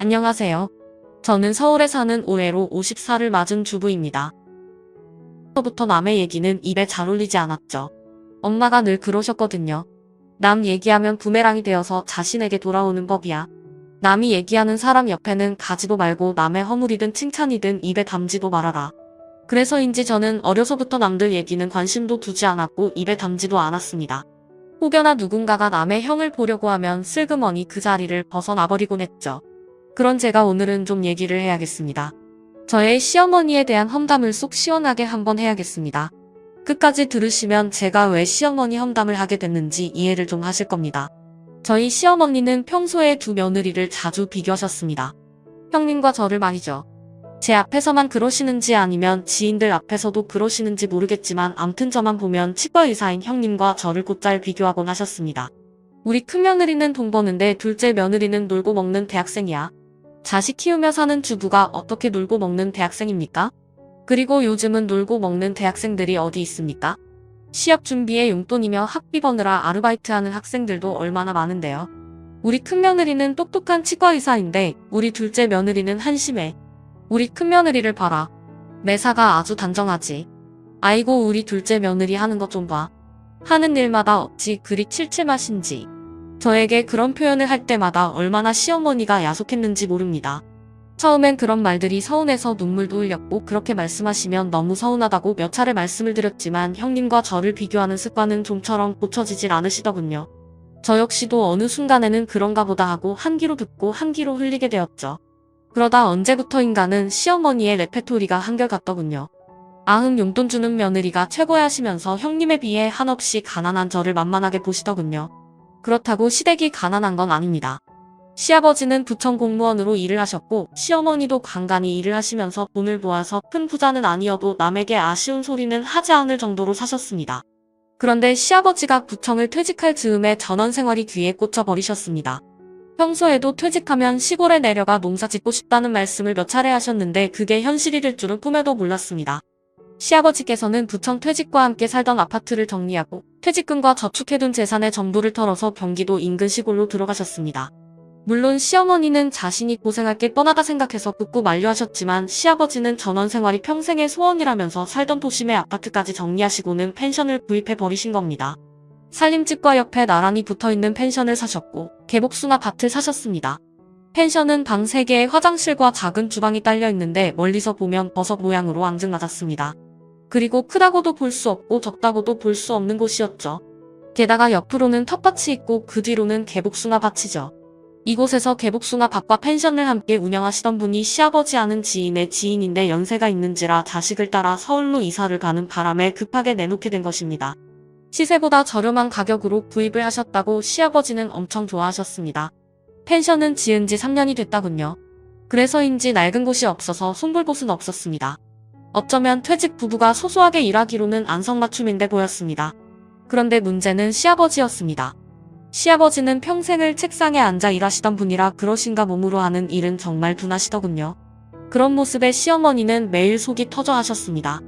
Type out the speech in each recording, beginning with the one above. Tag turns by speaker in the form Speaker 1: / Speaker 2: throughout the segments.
Speaker 1: 안녕하세요. 저는 서울에 사는 올해로 50살을 맞은 주부입니다. 부터 남의 얘기는 입에 잘 올리지 않았죠. 엄마가 늘 그러셨거든요. 남 얘기하면 부메랑이 되어서 자신에게 돌아오는 법이야. 남이 얘기하는 사람 옆에는 가지도 말고 남의 허물이든 칭찬이든 입에 담지도 말아라. 그래서인지 저는 어려서부터 남들 얘기는 관심도 두지 않았고 입에 담지도 않았습니다. 혹여나 누군가가 남의 형을 보려고 하면 슬그머니 그 자리를 벗어나버리곤 했죠. 그런 제가 오늘은 좀 얘기를 해야겠습니다. 저의 시어머니에 대한 험담을 쏙 시원하게 한번 해야겠습니다. 끝까지 들으시면 제가 왜 시어머니 험담을 하게 됐는지 이해를 좀 하실 겁니다. 저희 시어머니는 평소에 두 며느리를 자주 비교하셨습니다. 형님과 저를 말이죠. 제 앞에서만 그러시는지 아니면 지인들 앞에서도 그러시는지 모르겠지만 암튼 저만 보면 치과 의사인 형님과 저를 곧잘 비교하곤 하셨습니다. 우리 큰 며느리는 돈 버는데 둘째 며느리는 놀고 먹는 대학생이야. 자식 키우며 사는 주부가 어떻게 놀고 먹는 대학생입니까? 그리고 요즘은 놀고 먹는 대학생들이 어디 있습니까? 시합 준비에 용돈이며 학비 버느라 아르바이트하는 학생들도 얼마나 많은데요. 우리 큰 며느리는 똑똑한 치과 의사인데 우리 둘째 며느리는 한심해. 우리 큰 며느리를 봐라. 매사가 아주 단정하지. 아이고 우리 둘째 며느리 하는 것 좀 봐. 하는 일마다 어찌 그리 칠칠하신지. 저에게 그런 표현을 할 때마다 얼마나 시어머니가 야속했는지 모릅니다. 처음엔 그런 말들이 서운해서 눈물도 흘렸고 그렇게 말씀하시면 너무 서운하다고 몇 차례 말씀을 드렸지만 형님과 저를 비교하는 습관은 좀처럼 고쳐지질 않으시더군요. 저 역시도 어느 순간에는 그런가 보다 하고 한 귀로 듣고 한 귀로 흘리게 되었죠. 그러다 언제부터인가는 시어머니의 레페토리가 한결같더군요. 아흥 용돈 주는 며느리가 최고야 하시면서 형님에 비해 한없이 가난한 저를 만만하게 보시더군요. 그렇다고 시댁이 가난한 건 아닙니다. 시아버지는 부천 공무원으로 일을 하셨고 시어머니도 간간히 일을 하시면서 돈을 모아서 큰 부자는 아니어도 남에게 아쉬운 소리는 하지 않을 정도로 사셨습니다. 그런데 시아버지가 구청을 퇴직할 즈음에 전원 생활이 귀에 꽂혀 버리셨습니다. 평소에도 퇴직하면 시골에 내려가 농사 짓고 싶다는 말씀을 몇 차례 하셨는데 그게 현실이 줄은 꿈에도 몰랐습니다. 시아버지께서는 부청 퇴직과 함께 살던 아파트를 정리하고 퇴직금과 저축해둔 재산의 전부를 털어서 경기도 인근 시골로 들어가셨습니다. 물론 시어머니는 자신이 고생할 게 뻔하다 생각해서 묻고 만류하셨지만 시아버지는 전원 생활이 평생의 소원이라면서 살던 도심의 아파트까지 정리하시고는 펜션을 구입해 버리신 겁니다. 살림집과 옆에 나란히 붙어있는 펜션을 사셨고 개복숭아 밭을 사셨습니다. 펜션은 방 3개에 화장실과 작은 주방이 딸려 있는데 멀리서 보면 버섯 모양으로 앙증맞았습니다. 그리고 크다고도 볼 수 없고 적다고도 볼 수 없는 곳이었죠. 게다가 옆으로는 텃밭이 있고 그 뒤로는 개복숭아 밭이죠. 이곳에서 개복숭아 밭과 펜션을 함께 운영하시던 분이 시아버지 아는 지인의 지인인데 연세가 있는지라 자식을 따라 서울로 이사를 가는 바람에 급하게 내놓게 된 것입니다. 시세보다 저렴한 가격으로 구입을 하셨다고 시아버지는 엄청 좋아하셨습니다. 펜션은 지은 지 3년이 됐다군요. 그래서인지 낡은 곳이 없어서 손볼 곳은 없었습니다. 어쩌면 퇴직 부부가 소소하게 일하기로는 안성맞춤인데 보였습니다. 그런데 문제는 시아버지였습니다. 시아버지는 평생을 책상에 앉아 일하시던 분이라 그러신가 몸으로 하는 일은 정말 둔하시더군요. 그런 모습에 시어머니는 매일 속이 터져 하셨습니다.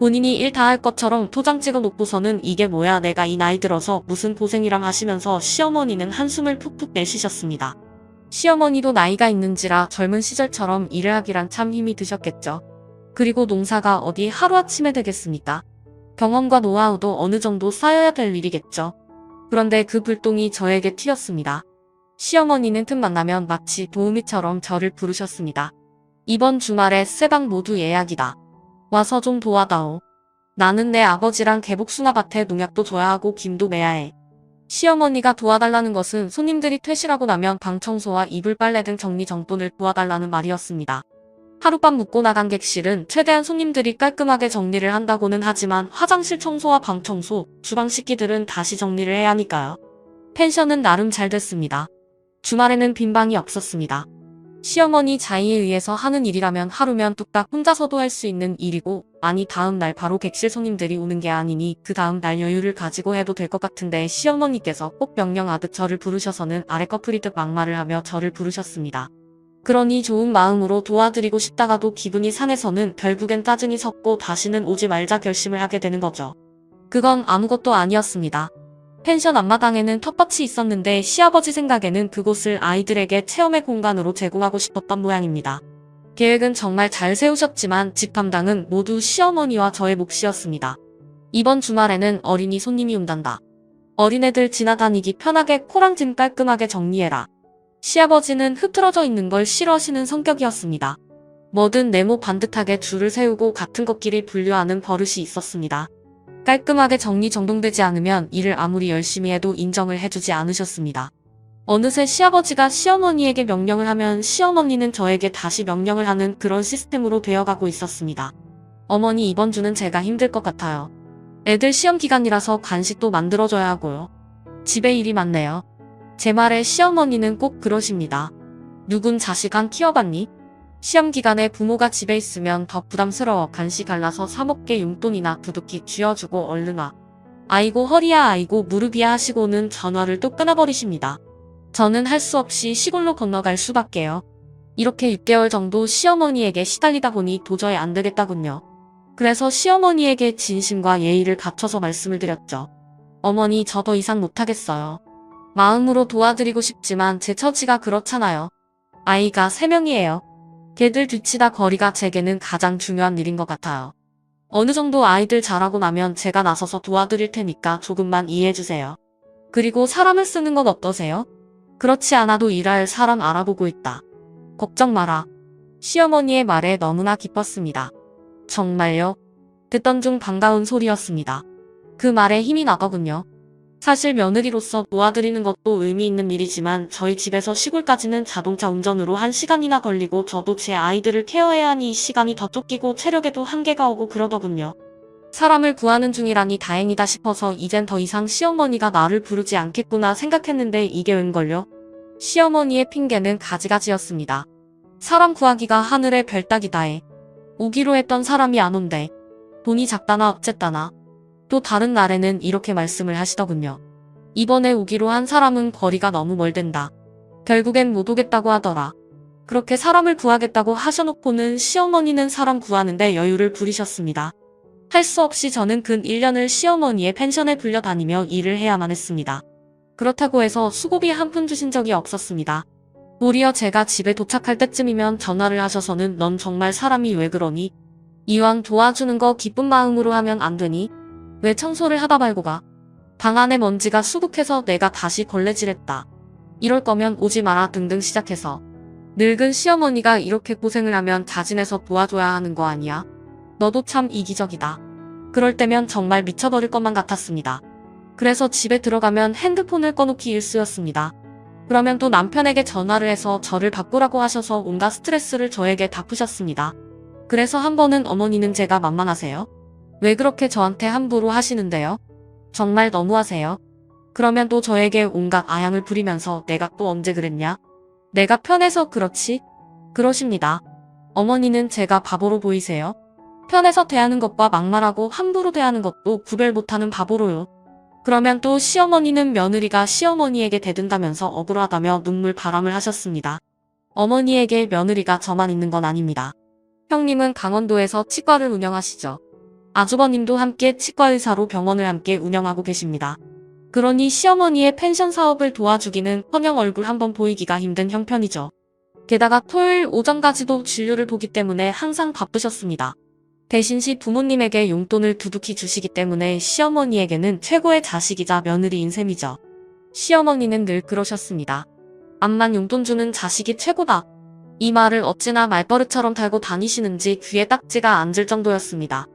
Speaker 1: 본인이 일 다 할 것처럼 토장 찍어 놓고서는 이게 뭐야 내가 이 나이 들어서 무슨 고생이랑 하시면서 시어머니는 한숨을 푹푹 내쉬셨습니다. 시어머니도 나이가 있는지라 젊은 시절처럼 일을 하기란 참 힘이 드셨겠죠. 그리고 농사가 어디 하루아침에 되겠습니까? 경험과 노하우도 어느 정도 쌓여야 될 일이겠죠. 그런데 그 불똥이 저에게 튀었습니다. 시어머니는 틈만 나면 마치 도우미처럼 저를 부르셨습니다. 이번 주말에 세방 모두 예약이다. 와서 좀 도와다오. 나는 내 아버지랑 개복숭아 밭에 농약도 줘야 하고 김도 매야 해. 시어머니가 도와달라는 것은 손님들이 퇴실하고 나면 방 청소와 이불 빨래 등 정리정돈을 도와달라는 말이었습니다. 하룻밤 묵고 나간 객실은 최대한 손님들이 깔끔하게 정리를 한다고는 하지만 화장실 청소와 방 청소, 주방 씻기들은 다시 정리를 해야 하니까요. 펜션은 나름 잘 됐습니다. 주말에는 빈 방이 없었습니다. 시어머니 자의에 의해서 하는 일이라면 하루면 뚝딱 혼자서도 할 수 있는 일이고 아니 다음 날 바로 객실 손님들이 오는 게 아니니 그 다음 날 여유를 가지고 해도 될 것 같은데 시어머니께서 꼭 명령하듯 저를 부르셔서는 아래 커플이듯 막말을 하며 저를 부르셨습니다. 그러니 좋은 마음으로 도와드리고 싶다가도 기분이 상해서는 결국엔 짜증이 섰고 다시는 오지 말자 결심을 하게 되는 거죠. 그건 아무것도 아니었습니다. 펜션 앞마당에는 텃밭이 있었는데 시아버지 생각에는 그곳을 아이들에게 체험의 공간으로 제공하고 싶었던 모양입니다. 계획은 정말 잘 세우셨지만 집 담당은 모두 시어머니와 저의 몫이었습니다. 이번 주말에는 어린이 손님이 온단다. 어린애들 지나다니기 편하게 코랑 짐 깔끔하게 정리해라. 시아버지는 흐트러져 있는 걸 싫어하시는 성격이었습니다. 뭐든 네모 반듯하게 줄을 세우고 같은 것끼리 분류하는 버릇이 있었습니다. 깔끔하게 정리정돈되지 않으면 일을 아무리 열심히 해도 인정을 해주지 않으셨습니다. 어느새 시아버지가 시어머니에게 명령을 하면 시어머니는 저에게 다시 명령을 하는 그런 시스템으로 되어가고 있었습니다. 어머니 이번 주는 제가 힘들 것 같아요. 애들 시험 기간이라서 간식도 만들어줘야 하고요. 집에 일이 많네요. 제 말에 시어머니는 꼭 그러십니다. 누군 자식 안 키워봤니? 시험 기간에 부모가 집에 있으면 더 부담스러워 간식 갈라서 사먹게 용돈이나 두둑히 쥐어주고 얼른 와. 아이고 허리야 아이고 무릎이야 하시고는 전화를 또 끊어버리십니다. 저는 할 수 없이 시골로 건너갈 수밖에요. 이렇게 6개월 정도 시어머니에게 시달리다 보니 도저히 안 되겠다군요. 그래서 시어머니에게 진심과 예의를 갖춰서 말씀을 드렸죠. 어머니 저 더 이상 못하겠어요. 마음으로 도와드리고 싶지만 제 처지가 그렇잖아요. 아이가 3명이에요. 걔들 뒤치다 거리가 제게는 가장 중요한 일인 것 같아요. 어느 정도 아이들 자라고 나면 제가 나서서 도와드릴 테니까 조금만 이해해주세요. 그리고 사람을 쓰는 건 어떠세요? 그렇지 않아도 일할 사람 알아보고 있다. 걱정 마라. 시어머니의 말에 너무나 기뻤습니다. 정말요? 듣던 중 반가운 소리였습니다. 그 말에 힘이 나더군요. 사실 며느리로서 도와드리는 것도 의미 있는 일이지만 저희 집에서 시골까지는 자동차 운전으로 한 시간이나 걸리고 저도 제 아이들을 케어해야 하니 시간이 더 쫓기고 체력에도 한계가 오고 그러더군요. 사람을 구하는 중이라니 다행이다 싶어서 이젠 더 이상 시어머니가 나를 부르지 않겠구나 생각했는데 이게 웬걸요? 시어머니의 핑계는 가지가지였습니다. 사람 구하기가 하늘의 별 따기다 해. 오기로 했던 사람이 안 온대. 돈이 작다나 어쨌다나. 또 다른 날에는 이렇게 말씀을 하시더군요. 이번에 오기로 한 사람은 거리가 너무 멀댄다. 결국엔 못 오겠다고 하더라. 그렇게 사람을 구하겠다고 하셔놓고는 시어머니는 사람 구하는데 여유를 부리셨습니다. 할 수 없이 저는 근 1년을 시어머니의 펜션에 불려다니며 일을 해야만 했습니다. 그렇다고 해서 수고비 한 푼 주신 적이 없었습니다. 도리어 제가 집에 도착할 때쯤이면 전화를 하셔서는 넌 정말 사람이 왜 그러니? 이왕 도와주는 거 기쁜 마음으로 하면 안 되니? 왜 청소를 하다 말고 가? 방 안에 먼지가 수북해서 내가 다시 걸레질했다. 이럴 거면 오지 마라 등등 시작해서 늙은 시어머니가 이렇게 고생을 하면 자진해서 도와줘야 하는 거 아니야? 너도 참 이기적이다. 그럴 때면 정말 미쳐버릴 것만 같았습니다. 그래서 집에 들어가면 핸드폰을 꺼놓기 일쑤였습니다. 그러면 또 남편에게 전화를 해서 저를 바꾸라고 하셔서 온갖 스트레스를 저에게 다 푸셨습니다. 그래서 한 번은 어머니는 제가 만만하세요? 왜 그렇게 저한테 함부로 하시는데요? 정말 너무하세요. 그러면 또 저에게 온갖 아양을 부리면서 내가 또 언제 그랬냐? 내가 편해서 그렇지? 그러십니다. 어머니는 제가 바보로 보이세요? 편해서 대하는 것과 막말하고 함부로 대하는 것도 구별 못하는 바보로요. 그러면 또 시어머니는 며느리가 시어머니에게 대든다면서 억울하다며 눈물 바람을 하셨습니다. 어머니에게 며느리가 저만 있는 건 아닙니다. 형님은 강원도에서 치과를 운영하시죠. 아주버님도 함께 치과의사로 병원을 함께 운영하고 계십니다. 그러니 시어머니의 펜션 사업을 도와주기는 커녕 얼굴 한번 보이기가 힘든 형편이죠. 게다가 토요일 오전까지도 진료를 보기 때문에 항상 바쁘셨습니다. 대신 시 부모님에게 용돈을 두둑히 주시기 때문에 시어머니에게는 최고의 자식이자 며느리인 셈이죠. 시어머니는 늘 그러셨습니다. 암만 용돈 주는 자식이 최고다. 이 말을 어찌나 말버릇처럼 달고 다니시는지 귀에 딱지가 앉을 정도였습니다.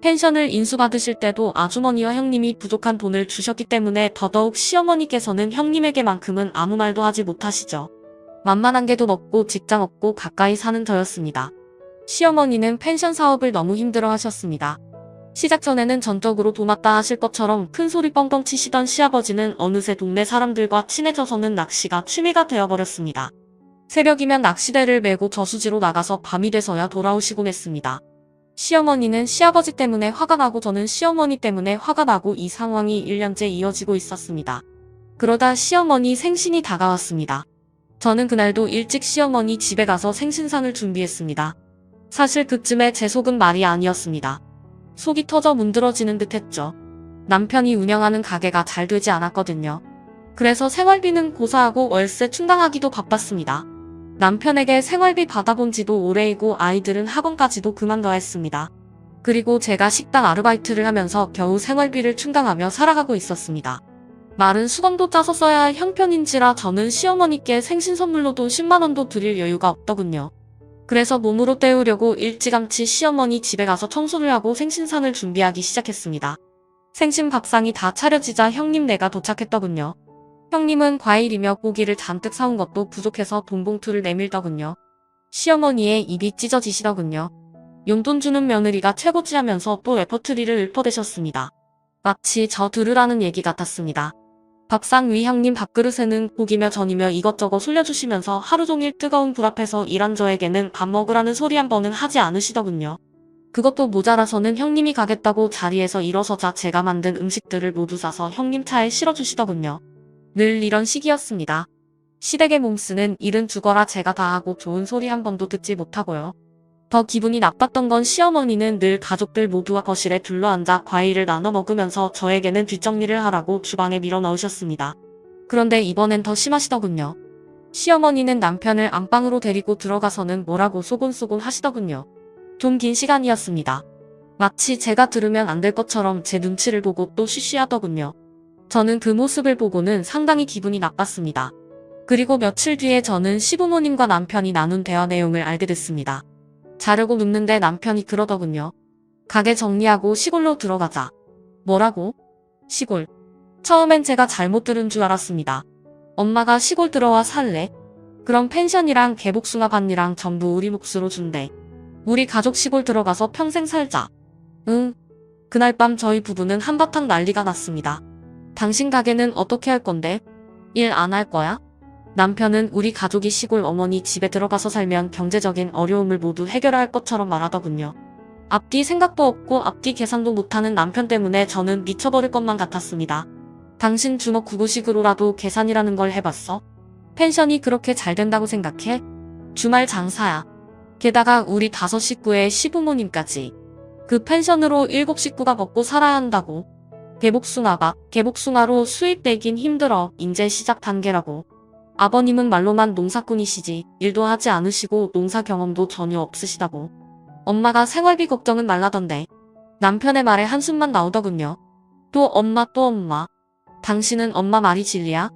Speaker 1: 펜션을 인수받으실 때도 아주머니와 형님이 부족한 돈을 주셨기 때문에 더더욱 시어머니께서는 형님에게만큼은 아무 말도 하지 못하시죠. 만만한 게도 먹고 직장 없고 가까이 사는 저였습니다. 시어머니는 펜션 사업을 너무 힘들어 하셨습니다. 시작 전에는 전적으로 도맡다 하실 것처럼 큰 소리 뻥뻥 치시던 시아버지는 어느새 동네 사람들과 친해져서는 낚시가 취미가 되어버렸습니다. 새벽이면 낚시대를 메고 저수지로 나가서 밤이 돼서야 돌아오시곤 했습니다. 시어머니는 시아버지 때문에 화가 나고 저는 시어머니 때문에 화가 나고 이 상황이 1년째 이어지고 있었습니다. 그러다 시어머니 생신이 다가왔습니다. 저는 그날도 일찍 시어머니 집에 가서 생신상을 준비했습니다. 사실 그쯤에 제 속은 말이 아니었습니다. 속이 터져 문드러지는 듯 했죠. 남편이 운영하는 가게가 잘 되지 않았거든요. 그래서 생활비는 고사하고 월세 충당하기도 바빴습니다. 남편에게 생활비 받아본 지도 오래이고 아이들은 학원까지도 그만둬야 했습니다. 그리고 제가 식당 아르바이트를 하면서 겨우 생활비를 충당하며 살아가고 있었습니다. 말은 수건도 짜서 써야 할 형편인지라 저는 시어머니께 생신 선물로도 10만원도 드릴 여유가 없더군요. 그래서 몸으로 때우려고 일찌감치 시어머니 집에 가서 청소를 하고 생신상을 준비하기 시작했습니다. 생신 밥상이 다 차려지자 형님네가 도착했더군요. 형님은 과일이며 고기를 잔뜩 사온 것도 부족해서 돈 봉투를 내밀더군요. 시어머니의 입이 찢어지시더군요. 용돈 주는 며느리가 최고지 하면서 또 레퍼트리를 읊어대셨습니다. 마치 저 들으라는 얘기 같았습니다. 밥상 위 형님 밥그릇에는 고기며 전이며 이것저것 올려주시면서 하루 종일 뜨거운 불 앞에서 일한 저에게는 밥 먹으라는 소리 한 번은 하지 않으시더군요. 그것도 모자라서는 형님이 가겠다고 자리에서 일어서자 제가 만든 음식들을 모두 사서 형님 차에 실어주시더군요. 늘 이런 식이었습니다. 시댁에 몸쓰는 일은 죽어라 제가 다 하고 좋은 소리 한 번도 듣지 못하고요. 더 기분이 나빴던 건 시어머니는 늘 가족들 모두와 거실에 둘러앉아 과일을 나눠 먹으면서 저에게는 뒷정리를 하라고 주방에 밀어 넣으셨습니다. 그런데 이번엔 더 심하시더군요. 시어머니는 남편을 안방으로 데리고 들어가서는 뭐라고 소곤소곤 하시더군요. 좀 긴 시간이었습니다. 마치 제가 들으면 안 될 것처럼 제 눈치를 보고 또 쉬쉬하더군요. 저는 그 모습을 보고는 상당히 기분이 나빴습니다. 그리고 며칠 뒤에 저는 시부모님과 남편이 나눈 대화 내용을 알게 됐습니다. 자려고 눕는데 남편이 그러더군요. 가게 정리하고 시골로 들어가자. 뭐라고? 시골. 처음엔 제가 잘못 들은 줄 알았습니다. 엄마가 시골 들어와 살래? 그럼 펜션이랑 개복숭아 밭이랑 전부 우리 몫으로 준대. 우리 가족 시골 들어가서 평생 살자. 응. 그날 밤 저희 부부는 한바탕 난리가 났습니다. 당신 가게는 어떻게 할 건데? 일 안 할 거야? 남편은 우리 가족이 시골 어머니 집에 들어가서 살면 경제적인 어려움을 모두 해결할 것처럼 말하더군요. 앞뒤 생각도 없고 앞뒤 계산도 못하는 남편 때문에 저는 미쳐버릴 것만 같았습니다. 당신 주먹 구구식으로라도 계산이라는 걸 해봤어? 펜션이 그렇게 잘 된다고 생각해? 주말 장사야. 게다가 우리 다섯 식구의 시부모님까지. 그 펜션으로 일곱 식구가 먹고 살아야 한다고. 개복숭아가 개복숭아로 수입 내긴 힘들어. 인제 시작 단계라고. 아버님은 말로만 농사꾼이시지 일도 하지 않으시고 농사 경험도 전혀 없으시다고. 엄마가 생활비 걱정은 말라던데. 남편의 말에 한숨만 나오더군요. 또 엄마 또 엄마. 당신은 엄마 말이 진리야?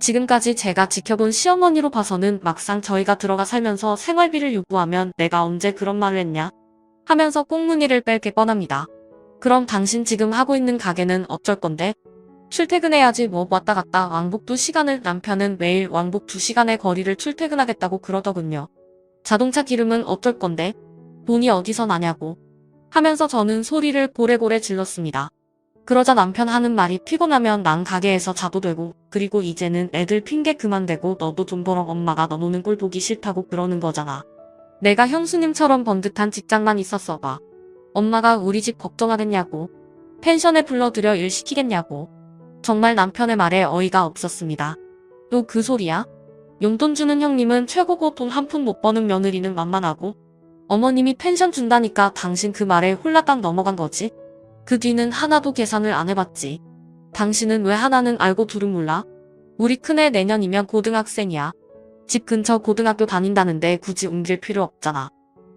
Speaker 1: 지금까지 제가 지켜본 시어머니로 봐서는 막상 저희가 들어가 살면서 생활비를 요구하면 내가 언제 그런 말을 했냐? 하면서 꽁무니를 뺄 게 뻔합니다. 그럼 당신 지금 하고 있는 가게는 어쩔 건데? 출퇴근해야지 뭐 왔다 갔다 왕복 2시간을 남편은 매일 왕복 2시간의 거리를 출퇴근하겠다고 그러더군요. 자동차 기름은 어쩔 건데? 돈이 어디서 나냐고. 하면서 저는 소리를 고래고래 질렀습니다. 그러자 남편 하는 말이 피곤하면 난 가게에서 자도 되고 그리고 이제는 애들 핑계 그만 대고 너도 돈 벌어 엄마가 너 노는 꼴 보기 싫다고 그러는 거잖아. 내가 형수님처럼 번듯한 직장만 있었어 봐. 엄마가 우리 집 걱정하겠냐고. 펜션에 불러들여 일 시키겠냐고. 정말 남편의 말에 어이가 없었습니다. 또 그 소리야? 용돈 주는 형님은 최고고 돈 한 푼 못 버는 며느리는 만만하고 어머님이 펜션 준다니까 당신 그 말에 홀라당 넘어간 거지? 그 뒤는 하나도 계산을 안 해봤지. 당신은 왜 하나는 알고 둘은 몰라? 우리 큰애 내년이면 고등학생이야. 집 근처 고등학교 다닌다는데 굳이 옮길 필요 없잖아.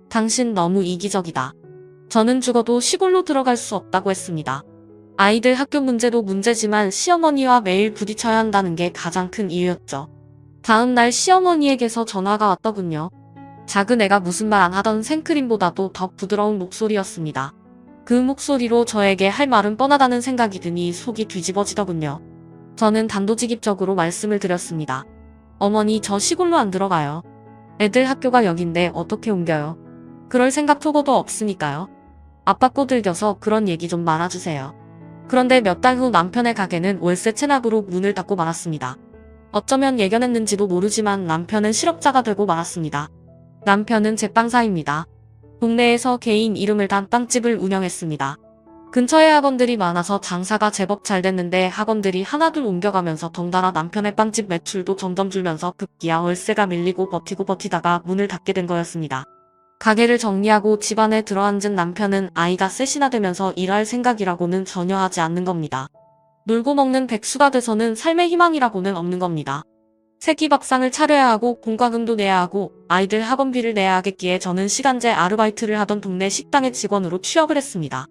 Speaker 1: 당신 너무 이기적이다. 저는 죽어도 시골로 들어갈 수 없다고 했습니다. 아이들 학교 문제도 문제지만 시어머니와 매일 부딪혀야 한다는 게 가장 큰 이유였죠. 다음 날 시어머니에게서 전화가 왔더군요. 작은 애가 무슨 말 안 하던 생크림보다도 더 부드러운 목소리였습니다. 그 목소리로 저에게 할 말은 뻔하다는 생각이 드니 속이 뒤집어지더군요. 저는 단도직입적으로 말씀을 드렸습니다. 어머니 저 시골로 안 들어가요. 애들 학교가 여긴데 어떻게 옮겨요? 그럴 생각 토고도 없으니까요. 아빠 꼬들겨서 그런 얘기 좀 말아주세요. 그런데 몇 달 후 남편의 가게는 월세 체납으로 문을 닫고 말았습니다. 어쩌면 예견했는지도 모르지만 남편은 실업자가 되고 말았습니다. 남편은 제빵사입니다. 동네에서 개인 이름을 단 빵집을 운영했습니다. 근처에 학원들이 많아서 장사가 제법 잘 됐는데 학원들이 하나둘 옮겨가면서 덩달아 남편의 빵집 매출도 점점 줄면서 급기야 월세가 밀리고 버티고 버티다가 문을 닫게 된 거였습니다. 가게를 정리하고 집안에 들어앉은 남편은 아이가 셋이나 되면서 일할 생각이라고는 전혀 하지 않는 겁니다. 놀고 먹는 백수가 돼서는 삶의 희망이라고는 없는 겁니다. 새끼 밥상을 차려야 하고 공과금도 내야 하고 아이들 학원비를 내야 하겠기에 저는 시간제 아르바이트를 하던 동네 식당의 직원으로 취업을 했습니다.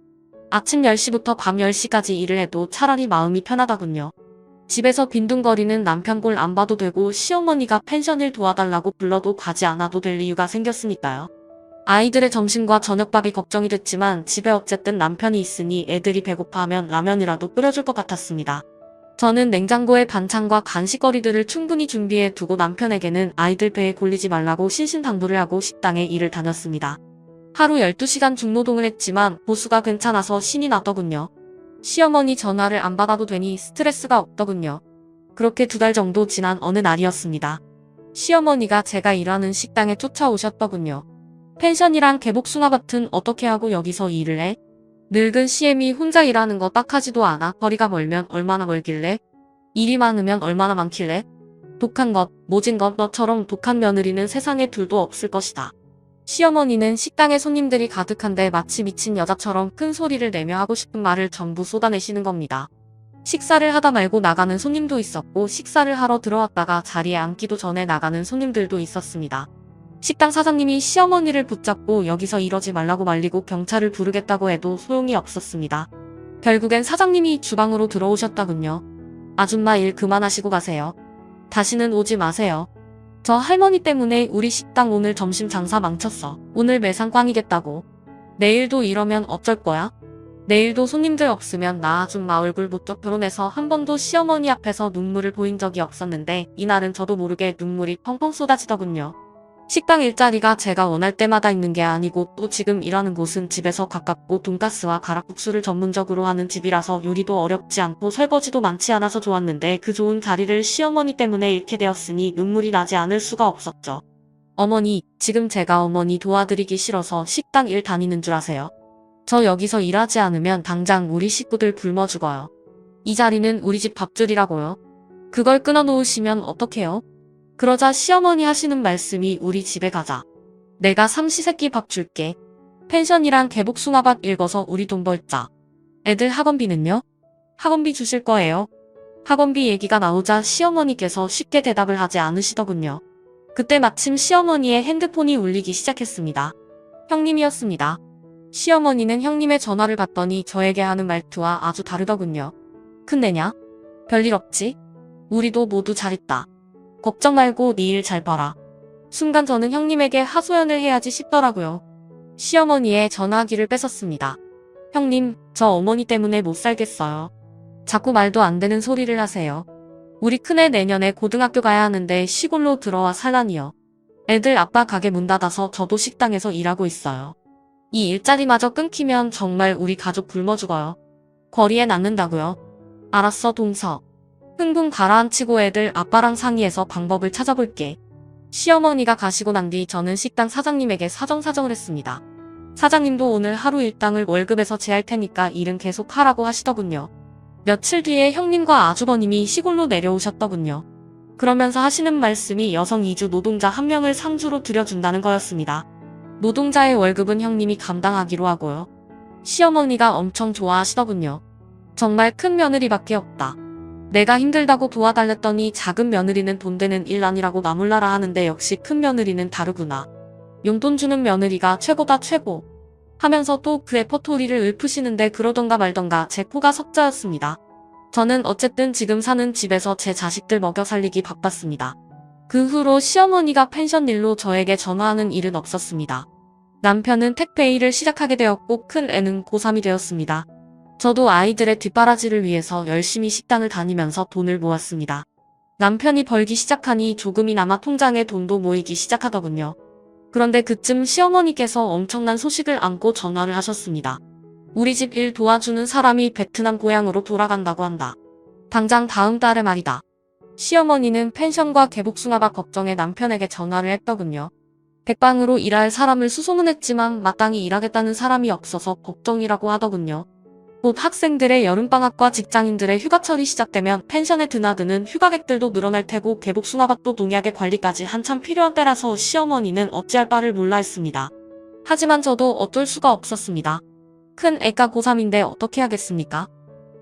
Speaker 1: 아침 10시부터 밤 10시까지 일을 해도 차라리 마음이 편하다군요. 집에서 빈둥거리는 남편 꼴 안 봐도 되고 시어머니가 펜션을 도와달라고 불러도 가지 않아도 될 이유가 생겼으니까요. 아이들의 점심과 저녁밥이 걱정이 됐지만 집에 어쨌든 남편이 있으니 애들이 배고파하면 라면이라도 끓여줄 것 같았습니다. 저는 냉장고에 반찬과 간식거리들을 충분히 준비해 두고 남편에게는 아이들 배에 골리지 말라고 신신당부를 하고 식당에 일을 다녔습니다. 하루 12시간 중노동을 했지만 보수가 괜찮아서 신이 나더군요. 시어머니 전화를 안 받아도 되니 스트레스가 없더군요. 그렇게 두 달 정도 지난 어느 날이었습니다. 시어머니가 제가 일하는 식당에 쫓아오셨더군요. 펜션이랑 개복숭아 밭은 어떻게 하고 여기서 일을 해? 늙은 시엠이 혼자 일하는 거 딱하지도 않아. 거리가 멀면 얼마나 멀길래? 일이 많으면 얼마나 많길래? 독한 것, 모진 것, 너처럼 독한 며느리는 세상에 둘도 없을 것이다. 시어머니는 식당에 손님들이 가득한데 마치 미친 여자처럼 큰 소리를 내며 하고 싶은 말을 전부 쏟아내시는 겁니다. 식사를 하다 말고 나가는 손님도 있었고 식사를 하러 들어왔다가 자리에 앉기도 전에 나가는 손님들도 있었습니다. 식당 사장님이 시어머니를 붙잡고 여기서 이러지 말라고 말리고 경찰을 부르겠다고 해도 소용이 없었습니다. 결국엔 사장님이 주방으로 들어오셨다군요. 아줌마 일 그만하시고 가세요. 다시는 오지 마세요. 저 할머니 때문에 우리 식당 오늘 점심 장사 망쳤어. 오늘 매상 꽝이겠다고. 내일도 이러면 어쩔 거야? 내일도 손님들 없으면 나 아줌마 얼굴 못적 결혼해서 한 번도 시어머니 앞에서 눈물을 보인 적이 없었는데 이날은 저도 모르게 눈물이 펑펑 쏟아지더군요. 식당 일자리가 제가 원할 때마다 있는 게 아니고 또 지금 일하는 곳은 집에서 가깝고 돈가스와 가락국수를 전문적으로 하는 집이라서 요리도 어렵지 않고 설거지도 많지 않아서 좋았는데 그 좋은 자리를 시어머니 때문에 잃게 되었으니 눈물이 나지 않을 수가 없었죠. 어머니, 지금 제가 어머니 도와드리기 싫어서 식당 일 다니는 줄 아세요? 저 여기서 일하지 않으면 당장 우리 식구들 굶어 죽어요. 이 자리는 우리 집 밥줄이라고요. 그걸 끊어놓으시면 어떡해요? 그러자 시어머니 하시는 말씀이 우리 집에 가자. 내가 삼시세끼 밥 줄게. 펜션이랑 개복숭아밭 읽어서 우리 돈 벌자. 애들 학원비는요? 학원비 주실 거예요? 학원비 얘기가 나오자 시어머니께서 쉽게 대답을 하지 않으시더군요. 그때 마침 시어머니의 핸드폰이 울리기 시작했습니다. 형님이었습니다. 시어머니는 형님의 전화를 받더니 저에게 하는 말투와 아주 다르더군요. 큰내냐? 별일 없지? 우리도 모두 잘했다. 걱정 말고 네 일 잘 봐라. 순간 저는 형님에게 하소연을 해야지 싶더라고요. 시어머니의 전화기를 뺏었습니다. 형님, 저 어머니 때문에 못 살겠어요. 자꾸 말도 안 되는 소리를 하세요. 우리 큰애 내년에 고등학교 가야 하는데 시골로 들어와 살라니요. 애들 아빠 가게 문 닫아서 저도 식당에서 일하고 있어요. 이 일자리마저 끊기면 정말 우리 가족 굶어 죽어요. 거리에 낳는다고요. 알았어, 동서. 흥분 가라앉히고 애들 아빠랑 상의해서 방법을 찾아볼게. 시어머니가 가시고 난 뒤 저는 식당 사장님에게 사정사정을 했습니다. 사장님도 오늘 하루 일당을 월급에서 제할 테니까 일은 계속 하라고 하시더군요. 며칠 뒤에 형님과 아주버님이 시골로 내려오셨더군요. 그러면서 하시는 말씀이 여성 이주 노동자 한 명을 상주로 들여준다는 거였습니다. 노동자의 월급은 형님이 감당하기로 하고요. 시어머니가 엄청 좋아하시더군요. 정말 큰 며느리밖에 없다. 내가 힘들다고 도와달랬더니 작은 며느리는 돈 되는 일 아니라고 나몰라라 하는데 역시 큰 며느리는 다르구나. 용돈 주는 며느리가 최고다 최고. 하면서 또그 레퍼토리를 읊으시는데 그러던가 말던가 제 코가 석자였습니다. 저는 어쨌든 지금 사는 집에서 제 자식들 먹여 살리기 바빴습니다. 그 후로 시어머니가 펜션 일로 저에게 전화하는 일은 없었습니다. 남편은 택배 일을 시작하게 되었고 큰 애는 고3이 되었습니다. 저도 아이들의 뒷바라지를 위해서 열심히 식당을 다니면서 돈을 모았습니다. 남편이 벌기 시작하니 조금이나마 통장에 돈도 모이기 시작하더군요. 그런데 그쯤 시어머니께서 엄청난 소식을 안고 전화를 하셨습니다. 우리 집 일 도와주는 사람이 베트남 고향으로 돌아간다고 한다. 당장 다음 달에 말이다. 시어머니는 펜션과 개복숭아밭 걱정에 남편에게 전화를 했더군요. 백방으로 일할 사람을 수소문했지만 마땅히 일하겠다는 사람이 없어서 걱정이라고 하더군요. 곧 학생들의 여름방학과 직장인들의 휴가철이 시작되면 펜션에 드나드는 휴가객들도 늘어날 테고 개복숭아밭도 농약의 관리까지 한참 필요한 때라서 시어머니는 어찌할 바를 몰라 했습니다. 하지만 저도 어쩔 수가 없었습니다. 큰 애가 고3인데 어떻게 하겠습니까?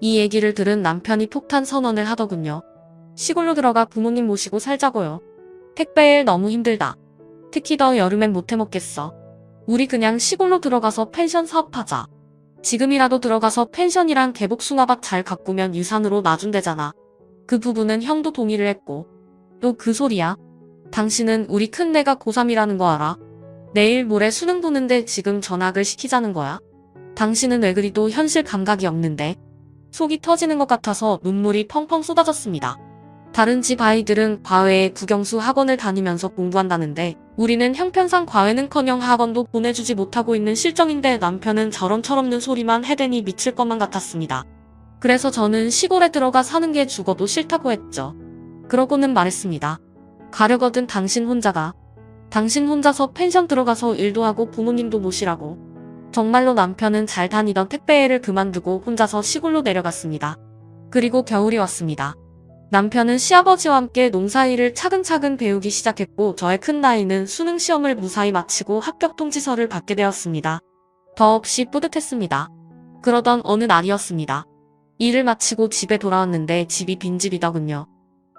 Speaker 1: 이 얘기를 들은 남편이 폭탄 선언을 하더군요. 시골로 들어가 부모님 모시고 살자고요. 택배일 너무 힘들다. 특히 더 여름엔 못 해먹겠어. 우리 그냥 시골로 들어가서 펜션 사업하자. 지금이라도 들어가서 펜션이랑 개복숭아밭 잘 가꾸면 유산으로 놔준대잖아. 그 부분은 형도 동의를 했고. 또 그 소리야. 당신은 우리 큰내가 고3이라는 거 알아? 내일 모레 수능 보는데 지금 전학을 시키자는 거야? 당신은 왜 그리도 현실 감각이 없는데? 속이 터지는 것 같아서 눈물이 펑펑 쏟아졌습니다. 다른 집 아이들은 과외에 국영수 학원을 다니면서 공부한다는데 우리는 형편상 과외는커녕 학원도 보내주지 못하고 있는 실정인데 남편은 저런 철없는 소리만 해대니 미칠 것만 같았습니다. 그래서 저는 시골에 들어가 사는 게 죽어도 싫다고 했죠. 그러고는 말했습니다. 가려거든 당신 혼자가. 당신 혼자서 펜션 들어가서 일도 하고 부모님도 모시라고. 정말로 남편은 잘 다니던 택배를 그만두고 혼자서 시골로 내려갔습니다. 그리고 겨울이 왔습니다. 남편은 시아버지와 함께 농사일을 차근차근 배우기 시작했고 저의 큰 나이는 수능 시험을 무사히 마치고 합격 통지서를 받게 되었습니다. 더없이 뿌듯했습니다. 그러던 어느 날이었습니다. 일을 마치고 집에 돌아왔는데 집이 빈집이더군요.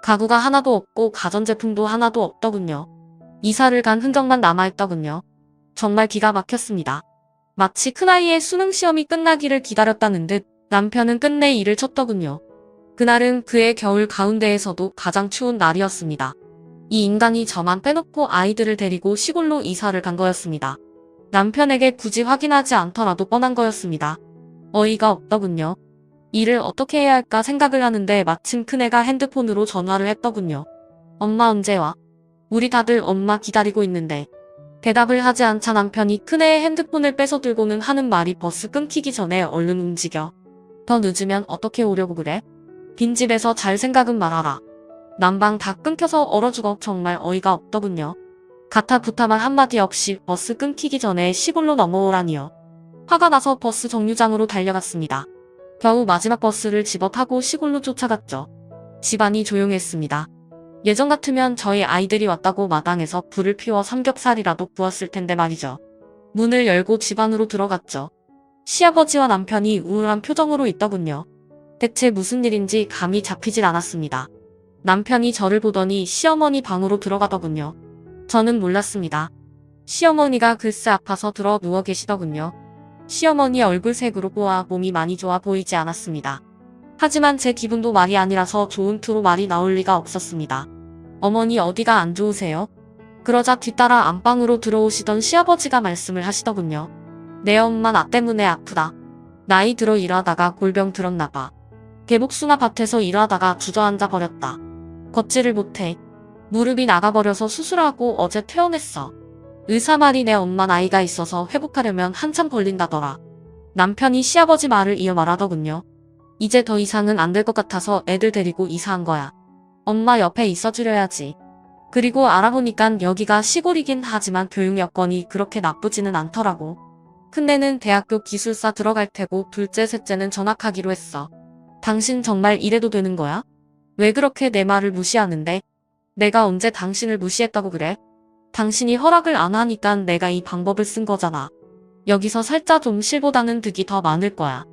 Speaker 1: 가구가 하나도 없고 가전제품도 하나도 없더군요. 이사를 간 흔적만 남아있더군요. 정말 기가 막혔습니다. 마치 큰아이의 수능 시험이 끝나기를 기다렸다는 듯 남편은 끝내 일을 쳤더군요. 그날은 그의 겨울 가운데에서도 가장 추운 날이었습니다. 이 인간이 저만 빼놓고 아이들을 데리고 시골로 이사를 간 거였습니다. 남편에게 굳이 확인하지 않더라도 뻔한 거였습니다. 어이가 없더군요. 일을 어떻게 해야 할까 생각을 하는데 마침 큰애가 핸드폰으로 전화를 했더군요. 엄마 언제 와? 우리 다들 엄마 기다리고 있는데. 대답을 하지 않자 남편이 큰애의 핸드폰을 뺏어 들고는 하는 말이 버스 끊기기 전에 얼른 움직여. 더 늦으면 어떻게 오려고 그래? 빈집에서 잘 생각은 말아라. 난방 다 끊겨서 얼어 죽어 정말 어이가 없더군요. 가타 부타만 한마디 없이 버스 끊기기 전에 시골로 넘어오라니요. 화가 나서 버스 정류장으로 달려갔습니다. 겨우 마지막 버스를 집어 타고 시골로 쫓아갔죠. 집안이 조용했습니다. 예전 같으면 저희 아이들이 왔다고 마당에서 불을 피워 삼겹살이라도 구웠을 텐데 말이죠. 문을 열고 집 안으로 들어갔죠. 시아버지와 남편이 우울한 표정으로 있더군요. 대체 무슨 일인지 감이 잡히질 않았습니다. 남편이 저를 보더니 시어머니 방으로 들어가더군요. 저는 몰랐습니다. 시어머니가 글쎄 아파서 들어 누워 계시더군요. 시어머니 얼굴색으로 보아 몸이 많이 좋아 보이지 않았습니다. 하지만 제 기분도 말이 아니라서 좋은 투로 말이 나올 리가 없었습니다. 어머니 어디가 안 좋으세요? 그러자 뒤따라 안방으로 들어오시던 시아버지가 말씀을 하시더군요. 내 엄마 나 때문에 아프다. 나이 들어 일하다가 골병 들었나 봐. 개복숭아 밭에서 일하다가 주저앉아 버렸다. 걷지를 못해. 무릎이 나가버려서 수술하고 어제 퇴원했어. 의사 말이 내 엄마 나이가 있어서 회복하려면 한참 걸린다더라. 남편이 시아버지 말을 이어 말하더군요. 이제 더 이상은 안 될 것 같아서 애들 데리고 이사한 거야. 엄마 옆에 있어주려야지. 그리고 알아보니깐 여기가 시골이긴 하지만 교육 여건이 그렇게 나쁘지는 않더라고. 큰애는 대학교 기술사 들어갈 테고 둘째 셋째는 전학하기로 했어. 당신 정말 이래도 되는 거야? 왜 그렇게 내 말을 무시하는데? 내가 언제 당신을 무시했다고 그래? 당신이 허락을 안 하니까 내가 이 방법을 쓴 거잖아. 여기서 살짝 좀 실보다는 득이 더 많을 거야.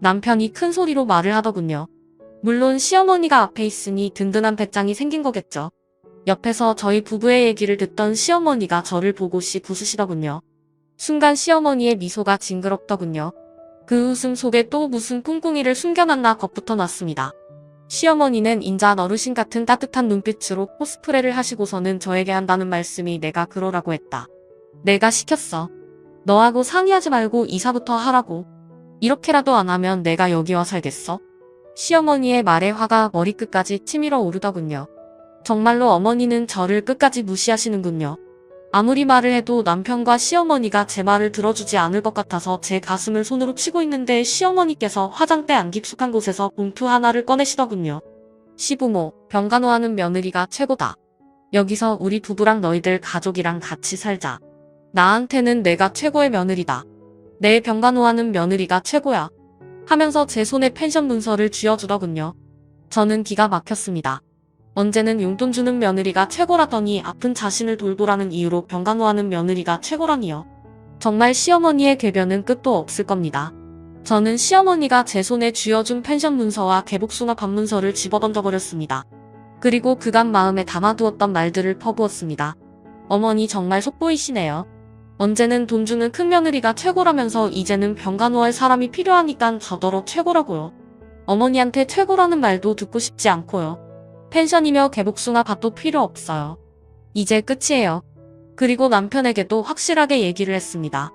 Speaker 1: 남편이 큰 소리로 말을 하더군요. 물론 시어머니가 앞에 있으니 든든한 배짱이 생긴 거겠죠. 옆에서 저희 부부의 얘기를 듣던 시어머니가 저를 보고시 부수시더군요. 순간 시어머니의 미소가 징그럽더군요. 그 웃음 속에 또 무슨 꿍꿍이를 숨겨놨나 겁부터 났습니다. 시어머니는 인자 어르신 같은 따뜻한 눈빛으로 코스프레를 하시고서는 저에게 한다는 말씀이 내가 그러라고 했다. 내가 시켰어. 너하고 상의하지 말고 이사부터 하라고. 이렇게라도 안 하면 내가 여기 와 살겠어? 시어머니의 말에 화가 머리끝까지 치밀어 오르더군요. 정말로 어머니는 저를 끝까지 무시하시는군요. 아무리 말을 해도 남편과 시어머니가 제 말을 들어주지 않을 것 같아서 제 가슴을 손으로 치고 있는데 시어머니께서 화장대 안 깊숙한 곳에서 봉투 하나를 꺼내시더군요. 시부모, 병간호하는 며느리가 최고다. 여기서 우리 부부랑 너희들 가족이랑 같이 살자. 나한테는 내가 최고의 며느리다. 내 병간호하는 며느리가 최고야. 하면서 제 손에 펜션 문서를 쥐어주더군요. 저는 기가 막혔습니다. 언제는 용돈 주는 며느리가 최고라더니 아픈 자신을 돌보라는 이유로 병간호하는 며느리가 최고라니요. 정말 시어머니의 궤변은 끝도 없을 겁니다. 저는 시어머니가 제 손에 쥐어준 펜션 문서와 개복숭아 반문서를 집어던져버렸습니다. 그리고 그간 마음에 담아두었던 말들을 퍼부었습니다. 어머니 정말 속보이시네요. 언제는 돈 주는 큰 며느리가 최고라면서 이제는 병간호할 사람이 필요하니깐 저더러 최고라고요. 어머니한테 최고라는 말도 듣고 싶지 않고요. 펜션이며 개복숭아 밭도 필요 없어요. 이제 끝이에요. 그리고 남편에게도 확실하게 얘기를 했습니다.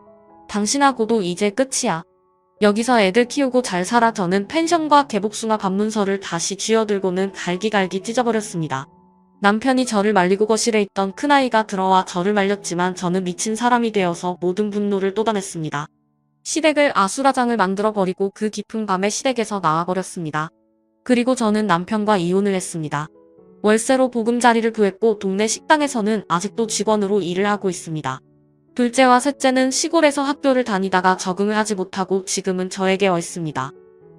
Speaker 1: 당신하고도 이제 끝이야. 여기서 애들 키우고 잘 살아 저는 펜션과 개복숭아 반문서를 다시 쥐어들고는 갈기갈기 찢어버렸습니다. 남편이 저를 말리고 거실에 있던 큰아이가 들어와 저를 말렸지만 저는 미친 사람이 되어서 모든 분노를 쏟아냈습니다. 시댁을 아수라장을 만들어버리고 그 깊은 밤에 시댁에서 나와버렸습니다. 그리고 저는 남편과 이혼을 했습니다. 월세로 보금자리를 구했고 동네 식당에서는 아직도 직원으로 일을 하고 있습니다. 둘째와 셋째는 시골에서 학교를 다니다가 적응을 하지 못하고 지금은 저에게 와 있습니다.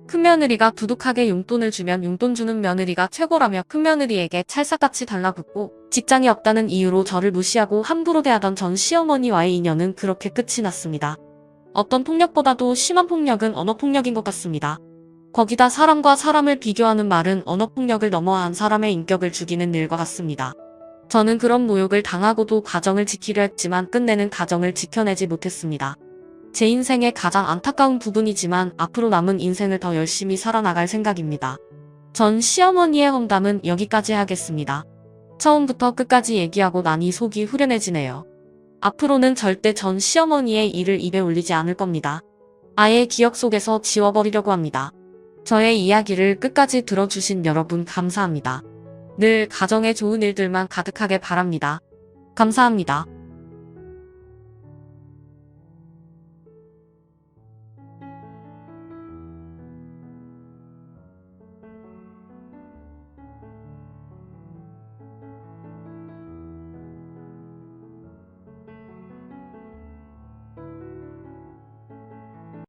Speaker 1: 큰며느리가 두둑하게 용돈을 주면 용돈 주는 며느리가 최고라며 큰며느리에게 찰싹같이 달라붙고 직장이 없다는 이유로 저를 무시하고 함부로 대하던 전 시어머니와의 인연은 그렇게 끝이 났습니다. 어떤 폭력보다도 심한 폭력은 언어폭력인 것 같습니다. 거기다 사람과 사람을 비교하는 말은 언어폭력을 넘어한 사람의 인격을 죽이는 일과 같습니다. 저는 그런 모욕을 당하고도 가정을 지키려 했지만 끝내는 가정을 지켜내지 못했습니다. 제 인생의 가장 안타까운 부분이지만 앞으로 남은 인생을 더 열심히 살아나갈 생각입니다. 전 시어머니의 험담은 여기까지 하겠습니다. 처음부터 끝까지 얘기하고 나니 속이 후련해지네요. 앞으로는 절대 전 시어머니의 일을 입에 올리지 않을 겁니다. 아예 기억 속에서 지워버리려고 합니다. 저의 이야기를 끝까지 들어주신 여러분 감사합니다. 늘 가정에 좋은 일들만 가득하게 바랍니다. 감사합니다.